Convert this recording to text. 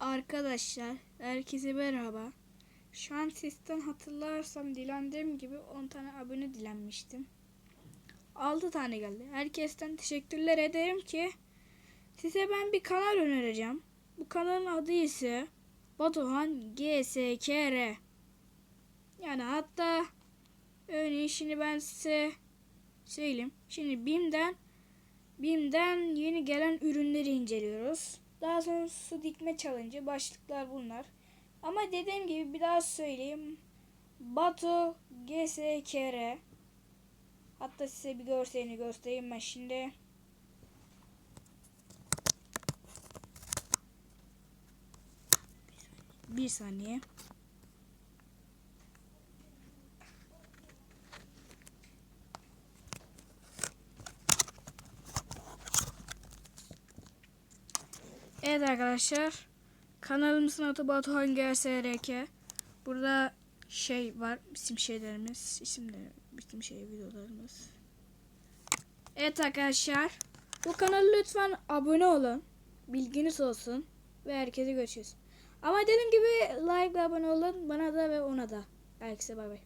Arkadaşlar herkese merhaba. Şu an sesten hatırlarsam dilendiğim gibi 10 tane abone dilenmiştim. 6 tane geldi. Herkesten teşekkürler ederim ki size ben bir kanal önereceğim. Bu kanalın adı ise Batuhan GSKR. Yani hatta örneğin şimdi ben size söyleyeyim. Şimdi BİM'den BİM'den yeni gelen ürünleri inceliyoruz. Daha sonra su dikme challenge başlıklar bunlar. Ama dediğim gibi bir daha söyleyeyim. Batu GSKR Hatta size bir görselini göstereyim ben şimdi. Bir saniye. Evet arkadaşlar. Kanalımızın adı Batuhan GSRK. Burada şey var. Bizim şeylerimiz. isimleri. Bizim şey videolarımız. Evet arkadaşlar. Bu kanala lütfen abone olun. Bilginiz olsun. Ve herkese görüşürüz. Ama dediğim gibi like ve abone olun. Bana da ve ona da. Herkese bay bay.